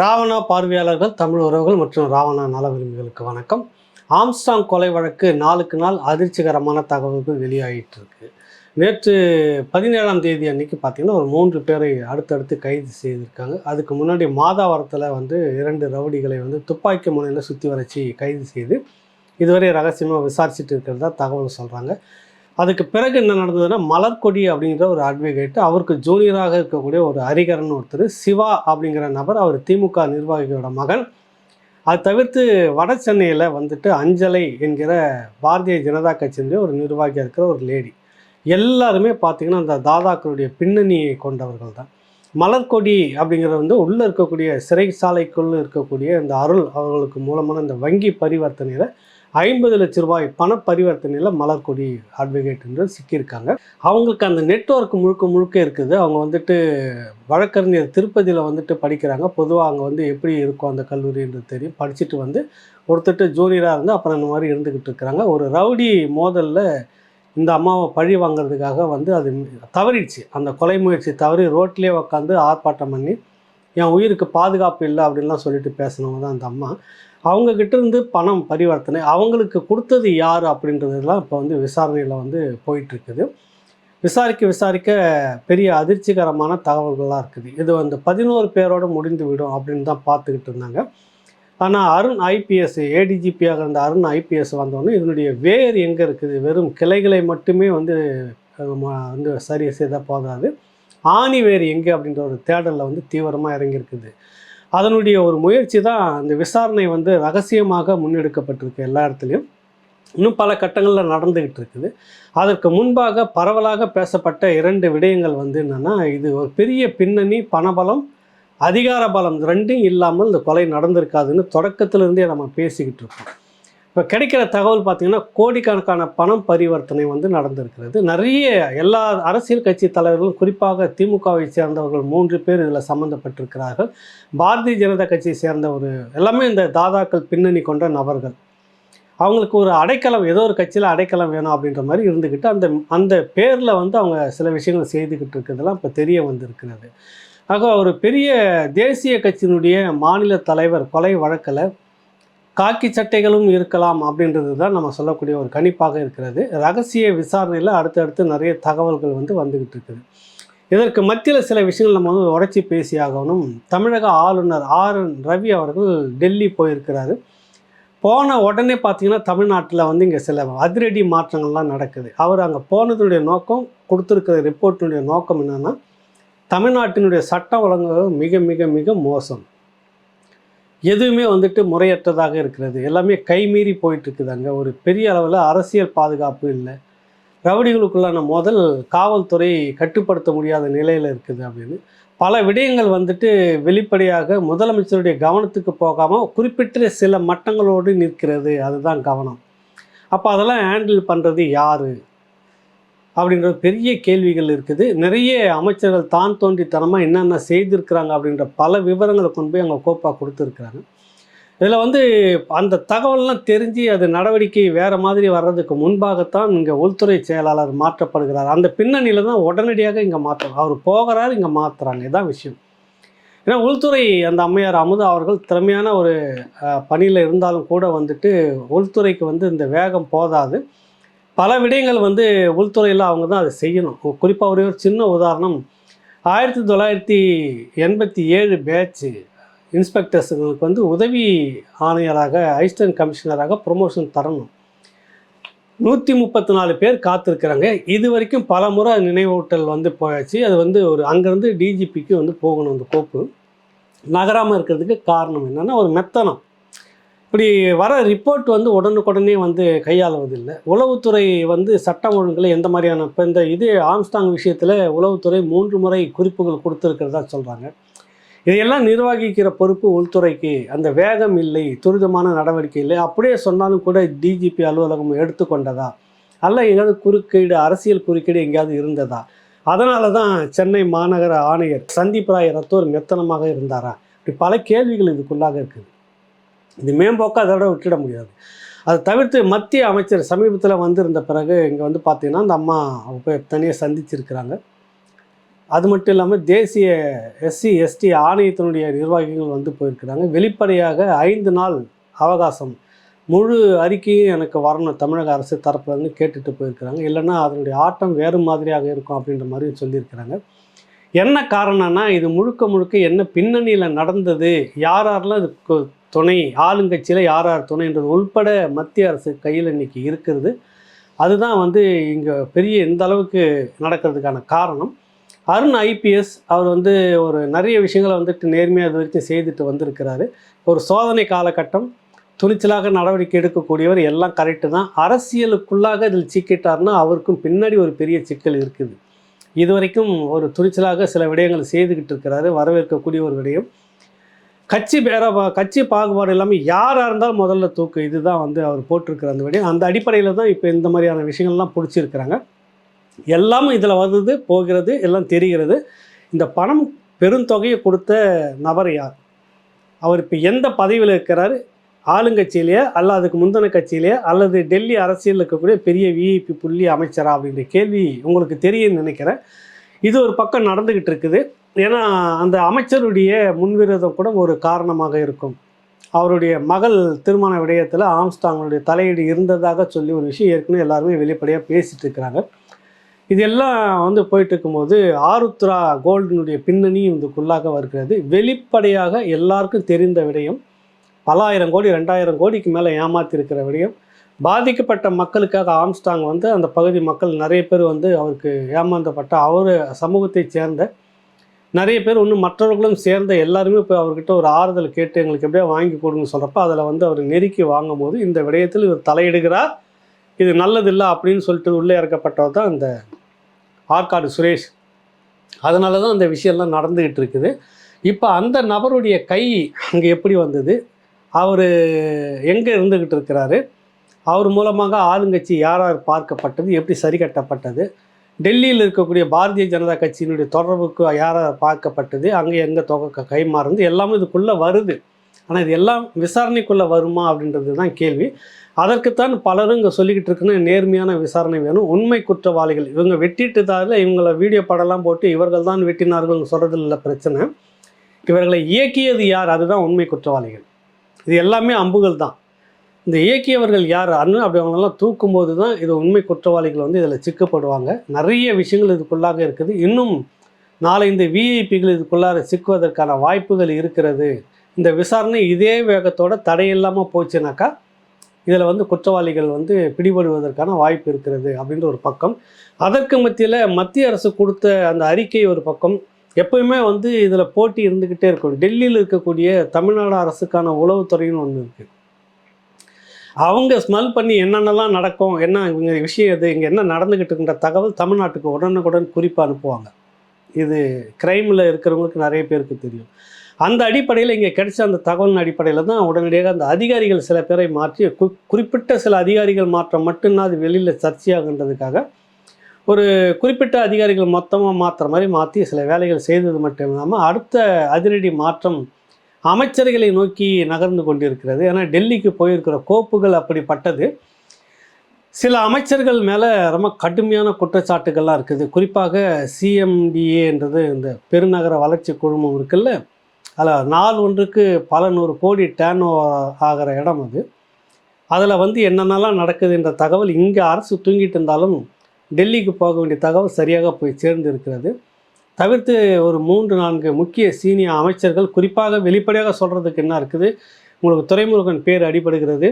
ராவணா பார்வையாளர்கள் தமிழ் உறவுகள் மற்றும் ராவணா நல விரும்பிகளுக்கு வணக்கம். ஆம்ஸ்டாங் கொலை வழக்கு நாளுக்கு நாள் அதிர்ச்சிகரமான தகவல்கள் வெளியாகிட்டு இருக்கு நேற்று பதினேழாம் தேதி அன்னைக்கு பார்த்தீங்கன்னா ஒரு மூன்று பேரை அடுத்தடுத்து கைது செய்திருக்காங்க. அதுக்கு முன்னாடி மாதாவரத்தில் வந்து இரண்டு ரவுடிகளை வந்து துப்பாக்கி முனையில் சுற்றி வரைச்சி கைது செய்து இதுவரை ரகசியமாக விசாரிச்சுட்டு இருக்கிறதா தகவல் சொல்கிறாங்க அதுக்கு பிறகு என்ன நடந்ததுன்னா மலர்கொடி அப்படிங்கிற ஒரு அட்வொகேட் அவருக்கு ஜூனியராக இருக்கக்கூடிய ஒரு ஹரிகரன் ஒருத்தர் சிவா அப்படிங்கிற நபர் அவர் திமுக நிர்வாகியோட மகன். அது தவிர்த்து வட சென்னையில் வந்துட்டு அஞ்சலை என்கிற பாரதிய ஜனதா கட்சியினுடைய ஒரு நிர்வாகியாக இருக்கிற ஒரு லேடி எல்லாருமே பார்த்திங்கன்னா அந்த தாதாக்களுடைய பின்னணியை கொண்டவர்கள் தான். மலர்கொடி அப்படிங்கிறது வந்து உள்ளே இருக்கக்கூடிய சிறைச்சாலைக்குள் இருக்கக்கூடிய இந்த அருள் அவர்களுக்கு மூலமான இந்த வங்கி பரிவர்த்தனையில் ஐம்பது லட்ச ரூபாய் பண பரிவர்த்தனையில் மலர்கொடி அட்வொகேட் என்று சிக்கியிருக்காங்க. அவங்களுக்கு அந்த நெட்வொர்க் முழுக்க முழுக்க இருக்குது. அவங்க வந்துட்டு வழக்கறிஞர் திருப்பதியில் வந்துட்டு படிக்கிறாங்க. பொதுவாக அங்கே வந்து எப்படி இருக்கும் அந்த கல்லூரின்றது தெரியும். படிச்சுட்டு வந்து ஒருத்தட்டு ஜூனியராக இருந்து அப்புறம் இந்த மாதிரி இருந்துக்கிட்டு இருக்கிறாங்க. ஒரு ரவுடி மோதலில் இந்த அம்மாவை பழி வாங்குறதுக்காக வந்து அது தவறிடுச்சு. அந்த கொலை முயற்சி தவறி ரோட்லேயே உட்காந்து ஆர்ப்பாட்டம் பண்ணி என் உயிருக்கு பாதுகாப்பு இல்லை அப்படின்லாம் சொல்லிட்டு பேசினவங்க தான் அந்த அம்மா. அவங்கக்கிட்ட இருந்து பணம் பரிவர்த்தனை அவங்களுக்கு கொடுத்தது யார் அப்படின்றதெல்லாம் இப்போ வந்து விசாரணையில் வந்து போயிட்டுருக்குது. விசாரிக்க விசாரிக்க பெரிய அதிர்ச்சிகரமான தகவல்களாக இருக்குது. இது வந்து பதினோரு பேரோடு முடிந்து விடும் அப்படின்னு தான் பார்த்துக்கிட்டு இருந்தாங்க. ஆனால் அருண் ஐபிஎஸ் ஏடிஜிபியாக இருந்த அருண் ஐபிஎஸ் வந்தோடனே இதனுடைய வேர் எங்கே இருக்குது? வெறும் கிளைகளை மட்டுமே வந்து வந்து சரி செய்தால் போதாது. ஆணி வேர் எங்கே அப்படின்ற ஒரு தேடலில் வந்து தீவிரமாக இறங்கியிருக்குது. அதனுடைய ஒரு முயற்சி தான் இந்த விசாரணை வந்து ரகசியமாக முன்னெடுக்கப்பட்டிருக்கு எல்லா இடத்துலையும். இன்னும் பல கட்டங்களில் நடந்துக்கிட்டு இருக்குது. அதற்கு முன்பாக பரவலாக பேசப்பட்ட இரண்டு விடயங்கள் வந்து என்னென்னா இது ஒரு பெரிய பின்னணி பணபலம் அதிகார பலம் ரெண்டும் இல்லாமல் இந்த கொலை நடந்திருக்காதுன்னு தொடக்கத்திலிருந்தே நம்ம பேசிக்கிட்டு இருக்கோம். இப்போ கிடைக்கிற தகவல் பார்த்திங்கன்னா கோடிக்கணக்கான பணம் பரிவர்த்தனை வந்து நடந்திருக்கிறது. நிறைய எல்லா அரசியல் கட்சி தலைவர்களும் குறிப்பாக திமுகவை சேர்ந்தவர்கள் மூன்று பேர் இதில் சம்மந்தப்பட்டிருக்கிறார்கள் பாரதிய ஜனதா கட்சியை சேர்ந்த ஒரு எல்லாமே இந்த தாதாக்கள் பின்னணி கொண்ட நபர்கள். அவங்களுக்கு ஒரு அடைக்கலம் ஏதோ ஒரு கட்சியில் அடைக்கலம் வேணும் அப்படின்ற மாதிரி இருந்துக்கிட்டு அந்த அந்த பேரில் வந்து அவங்க சில விஷயங்கள் செய்துக்கிட்டு இருக்கிறதெல்லாம் இப்போ தெரிய வந்திருக்கிறது. ஆக ஒரு பெரிய தேசிய கட்சியினுடைய மாநில தலைவர் கொலை வழக்கில் காக்கி சட்டைகளும் இருக்கலாம் அப்படின்றது தான் நம்ம சொல்லக்கூடிய ஒரு கணிப்பாக இருக்கிறது. ரகசிய விசாரணையில் அடுத்தடுத்து நிறைய தகவல்கள் வந்து வந்துக்கிட்டு இருக்குது. இதற்கு மத்தியில் சில விஷயங்கள் நம்ம வந்து உரைச்சி பேசியாகணும் தமிழக ஆளுநர் ஆர் என் ரவி அவர்கள் டெல்லி போயிருக்கிறாரு. போன உடனே பார்த்தீங்கன்னா தமிழ்நாட்டில் வந்து இங்கே சில அதிரடி மாற்றங்கள்லாம் நடக்குது. அவர் அங்கே போனதுடைய நோக்கம் கொடுத்துருக்கிற ரிப்போர்ட்டினுடைய நோக்கம் என்னென்னா தமிழ்நாட்டினுடைய சட்டம் ஒழுங்கு மிக மிக மிக மோசம். எதுவுமே வந்துட்டு முறையற்றதாக இருக்கிறது. எல்லாமே கைமீறி போயிட்டு இருக்குது அங்கே ஒரு பெரிய அளவில் அரசியல் பாதுகாப்பு இல்லை. ரவுடிகளுக்குள்ளான முதல் காவல்துறை கட்டுப்படுத்த முடியாத நிலையில் இருக்குது அப்படின்னு. பல விடயங்கள் வந்துட்டு வெளிப்படையாக முதலமைச்சருடைய கவனத்துக்கு போகாமல் குறிப்பிட்ட சில மட்டங்களோடு நிற்கிறது. அதுதான் கவனம். அப்போ அதெல்லாம் ஹேண்டில் பண்ணுறது யார்? அப்படின்ற பெரிய கேள்விகள் இருக்குது. நிறைய அமைச்சர்கள் தான் தோன்றித்தனமாக என்னென்ன செய்திருக்கிறாங்க அப்படின்ற பல விவரங்களை கொண்டு போய் அங்கே கோப்பாக கொடுத்துருக்குறாங்க. இதில் வந்து அந்த தகவல்லாம் தெரிஞ்சு அது நடவடிக்கை வேறு மாதிரி வர்றதுக்கு முன்பாகத்தான் இங்கே உள்துறை செயலாளர் மாற்றப்படுகிறார். அந்த பின்னணியில் தான் உடனடியாக இங்கே மாற்றம் அவர் போகிறார் இங்கே மாற்றுறாங்க இதுதான் விஷயம். ஏன்னா உள்துறை அந்த அம்மையார் அமுது அவர்கள் திறமையான ஒரு பணியில் இருந்தாலும் கூட வந்துட்டு உள்துறைக்கு வந்து இந்த வேகம் போதாது. பல விடயங்கள் வந்து உள்துறையில் அவங்க தான் அதை செய்யணும். குறிப்பாக ஒரே ஒரு சின்ன உதாரணம். ஆயிரத்தி தொள்ளாயிரத்தி எண்பத்தி ஏழு பேட்ச் இன்ஸ்பெக்டர்ஸுங்களுக்கு வந்து உதவி ஆணையராக அசிஸ்டன்ட் கமிஷனராக ப்ரொமோஷன் தரணும். நூற்றி முப்பத்தி நாலு பேர் காத்திருக்கிறாங்க. இது வரைக்கும் பல முறை நினைவூட்டல் வந்து போயாச்சு. அது வந்து ஒரு அங்கேருந்து டிஜிபிக்கு வந்து போகணும் அந்த கோப்பு. நகராமல் இருக்கிறதுக்கு காரணம் என்னென்னா ஒரு மெத்தனம். இப்படி வர ரிப்போர்ட் வந்து உடனுக்குடனே வந்து கையாளுவதில்லை. உளவுத்துறை வந்து சட்டம் ஒழுங்கில் எந்த மாதிரியான இப்போ இந்த இது ஆம்ஸ்டாங் விஷயத்தில் உளவுத்துறை மூன்று முறை குறிப்புகள் கொடுத்துருக்கிறதா சொல்கிறாங்க இதையெல்லாம் நிர்வகிக்கிற பொறுப்பு உள்துறைக்கு அந்த வேகம் இல்லை துரிதமான நடவடிக்கை இல்லை. அப்படியே சொன்னாலும் கூட டிஜிபி அலுவலகம் எடுத்துக்கொண்டதா அல்ல எங்கேயாவது குறுக்கீடு அரசியல் குறுக்கீடு எங்கேயாவது இருந்ததா? அதனால தான் சென்னை மாநகர ஆணையர் சந்தீப் ராய் ரத்தோர் மெத்தனமாக இருந்தாரா? இப்படி பல கேள்விகள் இதுக்குள்ளாக இருக்குது. இது மேம்போக்காக அதோட விட்டுட முடியாது. அதை தவிர்த்து மத்திய அமைச்சர் சமீபத்தில் வந்திருந்த பிறகு இங்கே வந்து பார்த்திங்கன்னா அந்த அம்மா அவங்க போய் தனியாக சந்திச்சிருக்கிறாங்க. அது மட்டும் இல்லாமல் தேசிய எஸ்சி எஸ்டி ஆணையத்தினுடைய நிர்வாகிகள் வந்து போயிருக்கிறாங்க. வெளிப்படையாக ஐந்து நாள் அவகாசம். முழு அறிக்கையும் எனக்கு வரணும் தமிழக அரசு தரப்புலன்னு கேட்டுட்டு போயிருக்கிறாங்க. இல்லைன்னா அதனுடைய ஆட்டம் வேறு மாதிரியாக இருக்கும் அப்படின்ற மாதிரி சொல்லியிருக்கிறாங்க. என்ன காரணம்னா இது முழுக்க முழுக்க என்ன பின்னணியில் நடந்தது யார் யாரெல்லாம் இது துணை ஆளுங்கட்சியில் யார் யார் துணைன்றது உள்பட மத்திய அரசு கையில் இன்னைக்கு இருக்கிறது. அதுதான் வந்து இங்கே பெரிய இந்த அளவுக்கு நடக்கிறதுக்கான காரணம். அருண் ஐபிஎஸ் அவர் வந்து ஒரு நிறைய விஷயங்களை வந்துட்டு நேர்மையாக இது வரைக்கும் செய்துட்டு வந்திருக்கிறாரு. ஒரு சோதனை காலகட்டம் துணிச்சலாக நடவடிக்கை எடுக்கக்கூடியவர் எல்லாம் கரெக்டு தான். அரசியலுக்குள்ளாக இதில் சிக்கிட்டார்னா அவருக்கும் பின்னாடி ஒரு பெரிய சிக்கல் இருக்குது. இது வரைக்கும் ஒரு துணிச்சலாக சில விடயங்களை செய்துக்கிட்டு இருக்கிறாரு வரவேற்கக்கூடிய ஒரு விடயம். கட்சி பேர கட்சி பாகுபாடு இல்லாமல் யாராக இருந்தாலும் முதல்ல தூக்கு. இதுதான் வந்து அவர் போட்டிருக்கிற அந்த வழி அந்த அடிப்படையில் தான் இப்போ இந்த மாதிரியான விஷயங்கள்லாம் பிடிச்சிருக்கிறாங்க. எல்லாமும் இதில் வருது போகிறது எல்லாம் தெரிகிறது. இந்த பணம் பெருந்தொகையை கொடுத்த நபர் யார்? அவர் இப்போ எந்த பதவியில் இருக்கிறார்? ஆளுங்கட்சியிலேயே அல்ல அதுக்கு முந்தின கட்சியிலேயே அல்லது டெல்லி அரசியலில் இருக்கக்கூடிய பெரிய விஐபி புள்ளி அமைச்சரா அப்படின்ற கேள்வி உங்களுக்கு தெரியும்னு நினைக்கிறேன். இது ஒரு பக்கம் நடந்துக்கிட்டு இருக்குது. ஏன்னா அந்த அமைச்சருடைய முன்விரோதம் கூட ஒரு காரணமாக இருக்கும். அவருடைய மகள் திருமண விடயத்தில் ஆம்ஸ்டாங்களுடைய தலையீடு இருந்ததாக சொல்லி ஒரு விஷயம் ஏற்கனவே எல்லாருமே வெளிப்படையாக பேசிட்டு இருக்கிறாங்க. இதெல்லாம் வந்து போயிட்டு இருக்கும்போது ஆருத்ரா கோல்டினுடைய பின்னணியும் இதுக்குள்ளாக வருகிறது. வெளிப்படையாக எல்லாருக்கும் தெரிந்த விடயம் பல ஆயிரம் கோடி ரெண்டாயிரம் கோடிக்கு மேலே ஏமாத்திருக்கிற விடயம் பாதிக்கப்பட்ட மக்களுக்காக ஆம்ஸ்டாங் வந்து அந்த பகுதி மக்கள் நிறைய பேர் வந்து அவருக்கு ஏமாந்தப்பட்ட அவர் சமூகத்தை சேர்ந்த நிறைய பேர் ஒன்று மற்றவர்களும் சேர்ந்த எல்லாருமே இப்போ அவர்கிட்ட ஒரு ஆறுதல் கேட்டு எங்களுக்கு எப்படியா வாங்கி கொடுங்க சொல்கிறப்ப அதில் வந்து அவர் நெருக்கி வாங்கும் போது இந்த விடயத்தில் இவர் தலையிடுகிறார். இது நல்லதில்லை அப்படின்னு சொல்லிட்டு உள்ளே இறக்கப்பட்டவர் தான் இந்த ஆற்காடு சுரேஷ். அதனால தான் அந்த விஷயம்லாம் நடந்துக்கிட்டு இருக்குது. இப்போ அந்த நபருடைய கை அங்கே எப்படி வந்தது? அவர் எங்கே இருந்துக்கிட்டு இருக்கிறாரு? அவர் மூலமாக ஆளுங்கட்சி யார் யார் பார்க்கப்பட்டது? எப்படி சரி கட்டப்பட்டது? டெல்லியில் இருக்கக்கூடிய பாரதிய ஜனதா கட்சியினுடைய தொடர்புக்கு யார் பார்க்கப்பட்டது? அங்கே எங்கே தொகை கைமாறுது? எல்லாமே இதுக்குள்ளே வருது. ஆனால் இது எல்லாம் விசாரணைக்குள்ளே வருமா அப்படின்றது தான் கேள்வி. அதற்குத்தான் பலரும் இங்கே சொல்லிக்கிட்டு இருக்குன்னு நேர்மையான விசாரணை வேணும். உண்மை குற்றவாளிகள். இவங்க வெட்டிட்டதால இவங்கள வீடியோ படம்லாம் போட்டு இவர்கள் தான் வெட்டினார்கள் சொல்கிறது இல்லை பிரச்சனை. இவர்களை இயக்கியது யார்? அதுதான் உண்மை குற்றவாளிகள். இது எல்லாமே அம்புகள் தான். இந்த இயக்கியவர்கள் யார்? அண்ணன் அப்படி அவங்களெல்லாம் தூக்கும்போது தான் இது உண்மை குற்றவாளிகள் வந்து இதில் சிக்கப்படுவாங்க. நிறைய விஷயங்கள் இதுக்குள்ளாக இருக்குது. இன்னும் நாளை இந்த விஐபிகள் இதுக்குள்ளார சிக்குவதற்கான வாய்ப்புகள் இருக்கிறது. இந்த விசாரணை இதே வேகத்தோட தடையில்லாமல் போச்சுனாக்கா இதில் வந்து குற்றவாளிகள் வந்து பிடிபடுவதற்கான வாய்ப்பு இருக்கிறது அப்படின்ற ஒரு பக்கம். அதற்கு மத்தியில் மத்திய அரசு கொடுத்த அந்த அறிக்கை ஒரு பக்கம். எப்பயுமே வந்து இதில் போட்டி இருந்துக்கிட்டே இருக்கும். டெல்லியில் இருக்கக்கூடிய தமிழ்நாடு அரசுக்கான உளவுத்துறைன்னு ஒன்று இருக்குது அவங்க ஸ்மெல் பண்ணி என்னென்னலாம் நடக்கும் என்ன இவங்க விஷயம் இது இங்கே என்ன நடந்துக்கிட்டு இருக்கின்ற தகவல் தமிழ்நாட்டுக்கு உடனுக்குடன் குறிப்பாக அனுப்புவாங்க. இது கிரைமில் இருக்கிறவங்களுக்கு நிறைய பேருக்கு தெரியும். அந்த அடிப்படையில் இங்கே கிடைச்ச அந்த தகவலின் அடிப்படையில் தான் உடனடியாக அந்த அதிகாரிகள் சில பேரை மாற்றி கு குறிப்பிட்ட சில அதிகாரிகள் மாற்றம் மட்டும்தான் அது வெளியில் சர்ச்சையாகுன்றதுக்காக ஒரு குறிப்பிட்ட அதிகாரிகள் மொத்தமாக மாற்றுற மாதிரி மாற்றி சில வேலைகள் செய்தது மட்டும் இல்லாமல் அடுத்த அதிரடி மாற்றம் அமைச்சர்களை நோக்கி நகர்ந்து கொண்டிருக்கிறது. ஏன்னா டெல்லிக்கு போயிருக்கிற கோப்புகள் அப்படிப்பட்டது. சில அமைச்சர்கள் மேலே ரொம்ப கடுமையான குற்றச்சாட்டுகள்லாம் இருக்குது. குறிப்பாக சிஎம்டிஏன்றது இந்த பெருநகர வளர்ச்சி குழுமம் இருக்குல்ல அதில் நாள் ஒன்றுக்கு பல நூறு கோடி டேன் ஆகிற இடம் அது. அதில் வந்து என்னென்னலாம் நடக்குதுன்ற தகவல் இங்கே அரசு தூங்கிட்டு இருந்தாலும் டெல்லிக்கு போக வேண்டிய தகவல் சரியாக போய் சேர்ந்து இருக்கிறது தவிர்த்து ஒரு மூன்று நான்கு முக்கிய சீனியர் அமைச்சர்கள் குறிப்பாக வெளிப்படையாக சொல்கிறதுக்கு என்ன இருக்குது? உங்களுக்கு துறைமுருகன் பேர் அடிபடுகிறது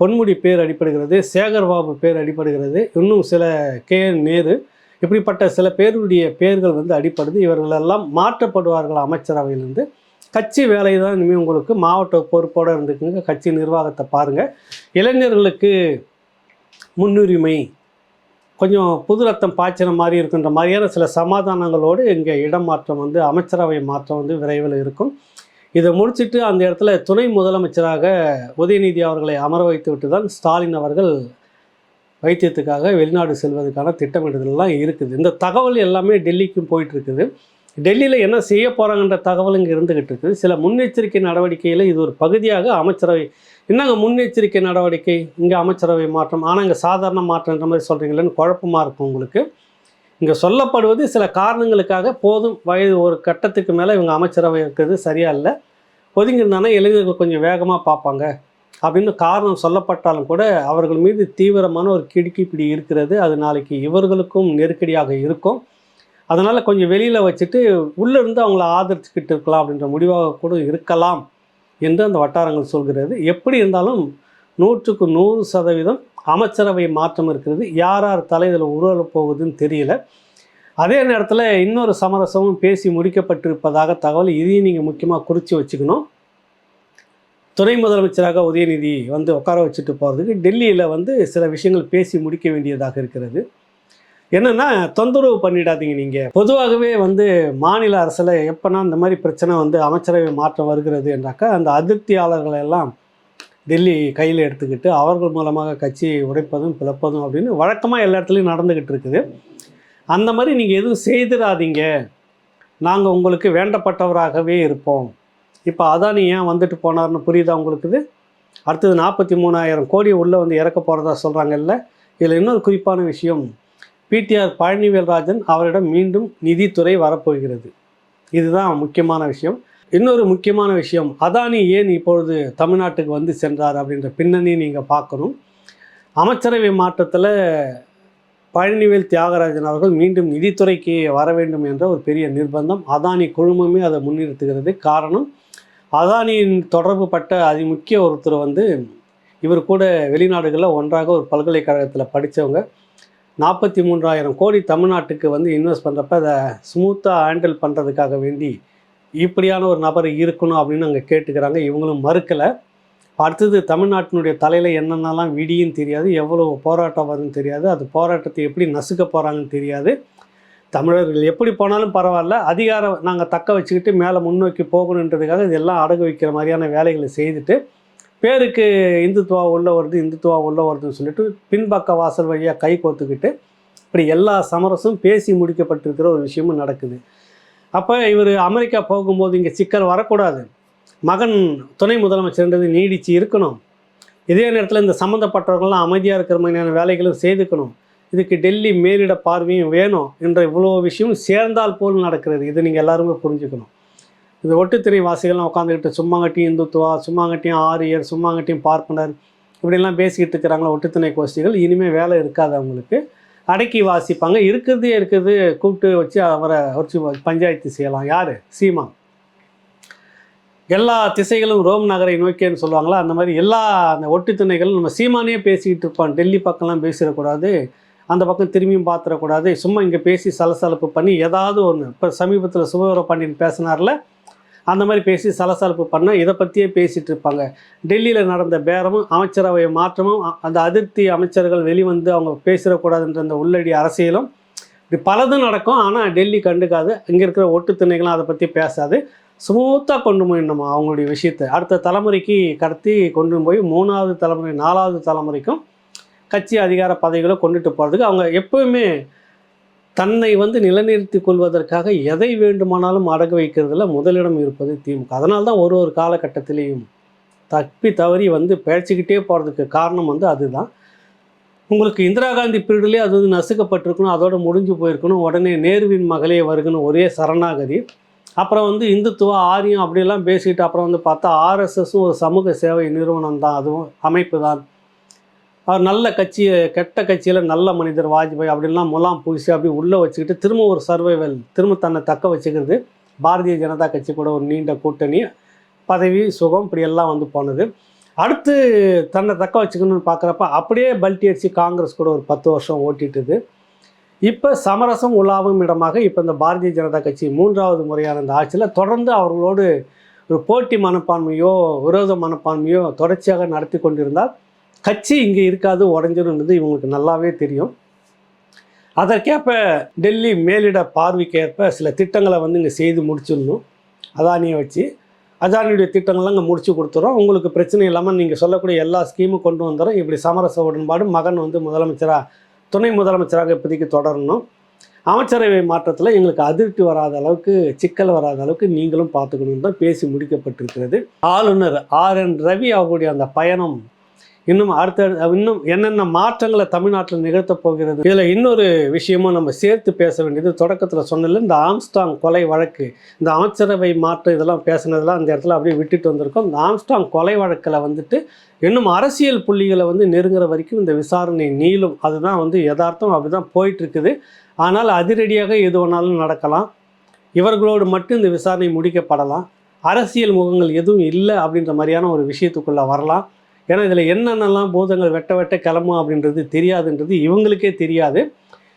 பொன்முடி பேர் அடிபடுகிறது சேகர்பாபு பேர் அடிபடுகிறது இன்னும் சில கே நேரு இப்படிப்பட்ட சில பேருடைய பெயர்கள் வந்து அடிப்படுது இவர்களெல்லாம் மாற்றப்படுவார்கள் அமைச்சரவையிலிருந்து. கட்சி வேலை தான் இனிமேல் உங்களுக்கு மாவட்ட பொறுப்போடு இருந்துக்குங்க. கட்சி நிர்வாகத்தை பாருங்கள் இளைஞர்களுக்கு முன்னுரிமை கொஞ்சம் புது ரத்தம் பாய்ச்சின மாதிரி இருக்கின்ற மாதிரியான சில சமாதானங்களோடு இங்கே இடம் மாற்றம் வந்து அமைச்சரவை மாற்றம் வந்து விரைவில் இருக்கும். இதை முடிச்சுட்டு அந்த இடத்துல துணை முதலமைச்சராக உதயநிதி அவர்களை அமர வைத்து விட்டு தான் ஸ்டாலின் அவர்கள் வைத்தியத்துக்காக வெளிநாடு செல்வதற்கான திட்டமிடுதல்லாம் இருக்குது. இந்த தகவல் எல்லாமே டெல்லிக்கும் போயிட்டு இருக்குது. டெல்லியில் என்ன செய்ய போகிறாங்கன்ற தகவல் இங்கே இருந்துகிட்டு இருக்குது. சில முன்னெச்சரிக்கை நடவடிக்கையில் இது ஒரு பகுதியாக அமைச்சரவை என்னங்க முன்னெச்சரிக்கை நடவடிக்கை? இங்கே அமைச்சரவை மாற்றம் ஆனால் இங்கே சாதாரண மாற்றம்ன்ற மாதிரி சொல்கிறீங்களேன்னு குழப்பமாக இருக்கும் உங்களுக்கு. இங்கே சொல்லப்படுவது சில காரணங்களுக்காக போதும் வயது ஒரு கட்டத்துக்கு மேலே இவங்க அமைச்சரவை இருக்கிறது சரியாக இல்லை. ஒதுங்கியிருந்தாங்கன்னா இளைஞர்கள் கொஞ்சம் வேகமாக பார்ப்பாங்க. அப்படின்னு காரணம் சொல்லப்பட்டாலும் கூட அவர்கள் மீது தீவிரமான ஒரு கிடுக்கிப்பிடி இருக்கிறது. அது நாளைக்கு இவர்களுக்கும் நெருக்கடியாக இருக்கும். அதனால் கொஞ்சம் வெளியில் வச்சுட்டு உள்ளே இருந்து அவங்கள ஆதரிச்சுக்கிட்டு இருக்கலாம் அப்படின்ற முடிவாக கூட இருக்கலாம் என்று அந்த வட்டாரங்கள் சொல்கிறது. எப்படி இருந்தாலும் நூற்றுக்கு நூறு சதவீதம் அமைச்சரவை மாற்றம் இருக்கிறது. யார் யார் தலை இதில் போகுதுன்னு தெரியல. அதே நேரத்தில் இன்னொரு சமரசமும் பேசி முடிக்கப்பட்டிருப்பதாக தகவல் இதையும் நீங்கள் முக்கியமாக குறித்து வச்சுக்கணும். துணை முதலமைச்சராக உதயநிதி வந்து உட்கார வச்சுட்டு போகிறதுக்கு டெல்லியில் வந்து சில விஷயங்கள் பேசி முடிக்க வேண்டியதாக இருக்கிறது. என்னென்னா தொந்தரவு பண்ணிடாதீங்க நீங்கள் பொதுவாகவே வந்து மாநில அரசில் எப்போனா இந்த மாதிரி பிரச்சனை வந்து அமைச்சரவை மாற்றம் வருகிறது என்றாக்கா அந்த அதிருப்தியாளர்களை எல்லாம் டெல்லி கையில் எடுத்துக்கிட்டு அவர்கள் மூலமாக கட்சி உடைப்பதும் பிளப்பதும் அப்படின்னு வழக்கமாக எல்லா இடத்துலையும் நடந்துக்கிட்டு இருக்குது. அந்த மாதிரி நீங்கள் எதுவும் செய்திடாதீங்க. நாங்கள் உங்களுக்கு வேண்டப்பட்டவராகவே இருப்போம். இப்போ அதானி ஏன் வந்துட்டு போனார்னு புரியுதா உங்களுக்கு அடுத்தது நாற்பத்தி மூணாயிரம் கோடி உள்ளே வந்து இறக்க போகிறதா சொல்கிறாங்கல்ல இதில் இன்னொரு குறிப்பான விஷயம் பிடிஆர் பழனிவேல்ராஜன் அவரிடம் மீண்டும் நிதித்துறை வரப்போகிறது. இதுதான் முக்கியமான விஷயம். இன்னொரு முக்கியமான விஷயம் அதானி ஏன் இப்பொழுது தமிழ்நாட்டுக்கு வந்து சென்றார் அப்படின்ற பின்னணியை நீங்கள் பார்க்கணும். அமைச்சரவை மாற்றத்தில் பழனிவேல் தியாகராஜன் அவர்கள் மீண்டும் நிதித்துறைக்கு வர வேண்டும் என்ற ஒரு பெரிய நிர்பந்தம். அதானி குழுமமே அதை முன்னிறுத்துகிறது காரணம். அதானியின் தொடர்பு பட்ட அதிமுக்கிய ஒருத்தர் வந்து இவர் கூட வெளிநாடுகளில் ஒன்றாக ஒரு பல்கலைக்கழகத்தில் படித்தவங்க நாற்பத்தி மூன்றாயிரம் கோடி தமிழ்நாட்டுக்கு வந்து இன்வெஸ்ட் பண்ணுறப்ப அதை ஸ்மூத்தாக ஹேண்டில் பண்ணுறதுக்காக வேண்டி இப்படியான ஒரு நபர் இருக்கணும் அப்படின்னு அங்கே கேட்டுக்கிறாங்க. இவங்களும் மறுக்கலை. அடுத்தது தமிழ்நாட்டினுடைய தலையில் என்னென்னலாம் விடியும் தெரியாது எவ்வளோ போராட்டம் வரும்னு தெரியாது அது போராட்டத்தை எப்படி நசுக்க போகிறாங்கன்னு தெரியாது. தமிழர்கள் எப்படி போனாலும் பரவாயில்ல அதிகாரம் நாங்கள் தக்க வச்சுக்கிட்டு மேலே முன்னோக்கி போகணுன்றதுக்காக இதெல்லாம் அடகு வைக்கிற மாதிரியான வேலைகளை செய்துட்டு பேருக்கு இந்துத்துவா உள்ள வருது இந்துத்துவா உள்ள வருதுன்னு சொல்லிட்டு பின்பக்க வாசல் வழியாக கை கோத்துக்கிட்டு இப்படி எல்லா சமரசும் பேசி முடிக்கப்பட்டிருக்கிற ஒரு விஷயமும் நடக்குது. அப்போ இவர் அமெரிக்கா போகும்போது இங்கே சிக்கல் வரக்கூடாது. மகன் துணை முதலமைச்சர்ன்றது நீடித்து இருக்கணும். இதே நேரத்தில் இந்த சம்மந்தப்பட்டவர்கள்லாம் அமைதியாக இருக்கிற மாதிரியான வேலைகளும் செய்துக்கணும். இதுக்கு டெல்லி மேலிட பார்வையும் வேணும் என்ற இவ்வளோ விஷயம் சேர்ந்தால் போல் நடக்கிறது. இதை நீங்கள் எல்லாருமே புரிஞ்சுக்கணும். இந்த ஒட்டுத்திரை வாசிகள்லாம் உட்காந்துக்கிட்டு சும்மாங்கட்டியும் இந்துத்துவா சும்மாங்கட்டியும் ஆரியர் சும்மாங்கட்டியும் பார்ப்பனர் இப்படிலாம் பேசிக்கிட்டு இருக்கிறாங்களா ஒட்டுத்திணை கோஷ்டிகள்? இனிமேல் வேலை இருக்காது அவங்களுக்கு. அடக்கி வாசிப்பாங்க. இருக்கிறதே இருக்கிறது கூப்பிட்டு வச்சு அவரை வச்சு பஞ்சாயத்து செய்யலாம். யார்? சீமா எல்லா திசைகளும் ரோம் நகரை நோக்கியன்னு சொல்லுவாங்களா? அந்த மாதிரி எல்லா அந்த ஒட்டுத்திணைகளும் நம்ம சீமானே பேசிக்கிட்டு இருப்பான். டெல்லி பக்கம்லாம் பேசிடக்கூடாது. அந்த பக்கம் திரும்பியும் பார்த்துடக்கூடாது. சும்மா இங்கே பேசி சலசலப்பு பண்ணி ஏதாவது ஒன்று இப்போ சமீபத்தில் சுபவர பாண்டியன் பேசினார்ல அந்த மாதிரி பேசி சலசலப்பு பண்ண இதை பற்றியே பேசிகிட்டு இருப்பாங்க. டெல்லியில் நடந்த பேரமும் அமைச்சரவை மாற்றமும் அந்த அதிருப்தி அமைச்சர்கள் வெளிவந்து அவங்க பேசிடக்கூடாதுன்ற அந்த உள்ளடி அரசியலும் இப்படி பலதும் நடக்கும். ஆனால் டெல்லி கண்டுக்காது. இங்கே இருக்கிற ஒட்டுத்திணைகளும் அதை பற்றி பேசாது. ஸ்மூத்தாக கொண்டு போயிடணும் அவங்களுடைய விஷயத்தை. அடுத்த தலைமுறைக்கு கடத்தி கொண்டு போய் மூணாவது தலைமுறை நாலாவது தலைமுறைக்கும் கட்சி அதிகார பதவிகளை கொண்டுட்டு போகிறதுக்கு அவங்க எப்போவுமே தன்னை வந்து நிலைநிறுத்தி கொள்வதற்காக எதை வேண்டுமானாலும் அடகு வைக்கிறதுல முதலிடம் இருப்பது திமுக. அதனால தான் ஒரு ஒரு காலகட்டத்திலையும் தப்பி தவறி வந்து பிழைச்சிக்கிட்டே போகிறதுக்கு காரணம் வந்து அதுதான். உங்களுக்கு இந்திரா காந்தி பீரியட்லேயே அது வந்து நசுக்கப்பட்டிருக்கணும் அதோடு முடிஞ்சு போயிருக்கணும் உடனே நேருவின் மகளே வருகணும் ஒரே சரணாகதி. அப்புறம் வந்து இந்துத்துவ ஆரியம் அப்படிலாம் பேசிட்டு அப்புறம் வந்து பார்த்தா ஆர்எஸ்எஸும் ஒரு சமூக சேவை நிறுவனம் தான் அதுவும் அமைப்பு தான் அவர் நல்ல கட்சி கெட்ட கட்சியில் நல்ல மனிதர் வாஜ்பாய் அப்படின்லாம் முலாம் பூசி அப்படி உள்ளே வச்சுக்கிட்டு திரும்ப ஒரு சர்வைவல் திரும்ப தன்னை தக்க வச்சுக்கிறது பாரதிய ஜனதா கட்சி கூட ஒரு நீண்ட கூட்டணி பதவி சுகம் இப்படி எல்லாம் வந்து போனது. அடுத்து தன்னை தக்க வச்சுக்கணும்னு பார்க்குறப்ப அப்படியே பல்டி அடிச்சு காங்கிரஸ் கூட ஒரு பத்து வருஷம் ஓட்டிட்டுது. இப்போ சமரசம் உலாவும் இடமாக இப்போ இந்த பாரதிய ஜனதா கட்சி மூன்றாவது முறையான இந்த ஆட்சியில் தொடர்ந்து அவர்களோடு ஒரு போட்டி மனப்பான்மையோ விரோத மனப்பான்மையோ தொடர்ச்சியாக நடத்தி கொண்டிருந்தால் கட்சி இங்கே இருக்காது உடஞ்சிருன்றது இவங்களுக்கு நல்லாவே தெரியும். அதற்கேற்ப டெல்லி மேலிட பார்வைக்கேற்ப சில திட்டங்களை வந்து இங்கே செய்து முடிச்சிடணும். அதானியை வச்சு அதானியுடைய திட்டங்கள்லாம் இங்கே முடிச்சு கொடுத்துறோம். உங்களுக்கு பிரச்சனை இல்லாமல் நீங்கள் சொல்லக்கூடிய எல்லா ஸ்கீமும் கொண்டு வந்துடும் இப்படி சமரச உடன்பாடு மகன் வந்து முதலமைச்சராக துணை முதலமைச்சராக இப்போதைக்கு தொடரணும். அமைச்சரவை மாற்றத்தில் எங்களுக்கு அதிருப்தி வராத அளவுக்கு சிக்கல் வராத அளவுக்கு நீங்களும் பார்த்துக்கணும் தான் பேசி முடிக்கப்பட்டிருக்கிறது. ஆளுநர் ஆர் என் ரவி அவருடைய அந்த பயணம் இன்னும் அடுத்த இன்னும் என்னென்ன மாற்றங்களை தமிழ்நாட்டில் நிகழ்த்தப் போகிறது? இதில் இன்னொரு விஷயமும் நம்ம சேர்த்து பேச வேண்டியது தொடக்கத்தில் சொன்னல இந்த ஆம்ஸ்டாங் கொலை வழக்கு. இந்த அமைச்சரவை மாற்றம் இதெல்லாம் பேசினதெல்லாம் அந்த இடத்துல அப்படியே விட்டுட்டு வந்திருக்கோம். இந்த ஆம்ஸ்டாங் கொலை வழக்கில் வந்துட்டு இன்னும் அரசியல் புள்ளிகளை வந்து நெருங்குற வரைக்கும் இந்த விசாரணை நீளும். அதுதான் வந்து யதார்த்தம் அப்படி தான் போயிட்டுருக்குது. ஆனால் அதிரடியாக எது வேணாலும் நடக்கலாம். இவர்களோடு மட்டும் இந்த விசாரணை முடிக்கப்படலாம். அரசியல் முகங்கள் எதுவும் இல்லை அப்படின்ற மாதிரியான ஒரு விஷயத்துக்குள்ளே வரலாம். ஏன்னா இதில் என்னென்னலாம் பூதங்கள் வெட்ட வெட்ட கிளம்பும் அப்படின்றது தெரியாதுன்றது இவங்களுக்கே தெரியாது.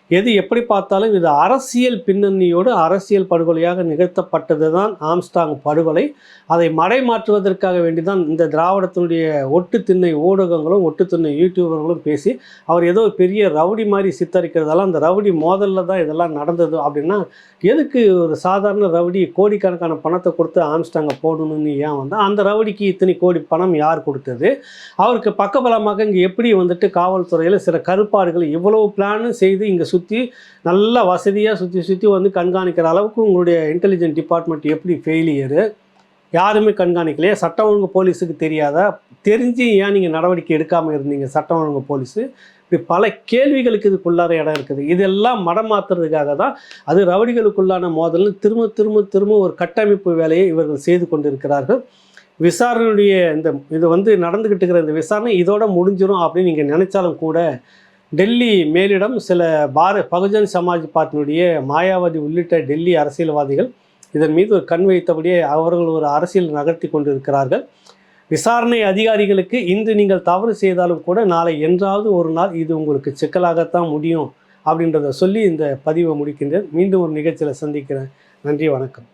எது எப்படி பார்த்தாலும் இது அரசியல் பின்னணியோடு அரசியல் படுகொலையாக நிகழ்த்தப்பட்டது தான் ஆம்ஸ்டாங் படுகொலை. அதை மடைமாற்றுவதற்காக வேண்டி தான் இந்த திராவிடத்தினுடைய ஒட்டு திண்ணை ஊடகங்களும் ஒட்டு திண்ணை யூடியூபர்களும் பேசி அவர் ஏதோ பெரிய ரவுடி மாதிரி சித்தரிக்கிறதெல்லாம் அந்த ரவுடி மோதலில் தான் இதெல்லாம் நடந்தது அப்படின்னா எதுக்கு ஒரு சாதாரண ரவுடி கோடிக்கணக்கான பணத்தை கொடுத்து ஆம்ஸ்டாங்கை போடணும்னு ஏன் வந்தால் அந்த ரவுடிக்கு இத்தனை கோடி பணம் யார் கொடுத்தது? அவருக்கு பக்கபலமாக இங்கே எப்படி வந்துட்டு காவல்துறையில் சில கருப்பாடுகள் இவ்வளவு பிளான் செய்து இங்கே சுற்றி நல்லா வசதியாக சுற்றி சுற்றி வந்து கண்காணிக்கிற அளவுக்கு உங்களுடைய இன்டெலிஜென்ட் டிபார்ட்மெண்ட் எப்படி ஃபெயிலியரு யாருமே கண்காணிக்கலையே. சட்டம் ஒழுங்கு போலீஸுக்கு தெரியாதா? தெரிஞ்சு ஏன் நீங்கள் நடவடிக்கை எடுக்காமல் இருந்தீங்க? சட்டம் ஒழுங்கு போலீஸு. இப்படி பல கேள்விகளுக்கு இதுக்குள்ளார இடம் இருக்குது. இதெல்லாம் மடம் மாற்றுறதுக்காக தான் அது ரவுடிகளுக்குள்ளான மோதல்னு திரும்ப திரும்ப திரும்ப ஒரு கட்டமைப்பு வேலையை இவர்கள் செய்து கொண்டிருக்கிறார்கள். விசாரணையுடைய இந்த இது வந்து நடந்துக்கிட்டு இருக்கிற இந்த விசாரணை இதோட முடிஞ்சிடும் அப்படின்னு நீங்கள் நினைச்சாலும் கூட டெல்லி மேலிடம் சில பார பகுஜன் சமாஜ் பார்ட்டினுடைய மாயாவதி உள்ளிட்ட டெல்லி அரசியல்வாதிகள் இதன் மீது ஒரு கண் வைத்தபடியே அவர்கள் ஒரு அரசியல் நகர்த்தி கொண்டிருக்கிறார்கள். விசாரணை அதிகாரிகளுக்கு இன்று நீங்கள் தவறு செய்தாலும் கூட நாளை என்றாவது ஒரு நாள் இது உங்களுக்கு சிக்கலாகத்தான் முடியும் அப்படின்றத சொல்லி இந்த பதிவை முடிக்கின்றேன். மீண்டும் ஒரு நிகழ்ச்சியில் சந்திக்கிறேன். நன்றி வணக்கம்.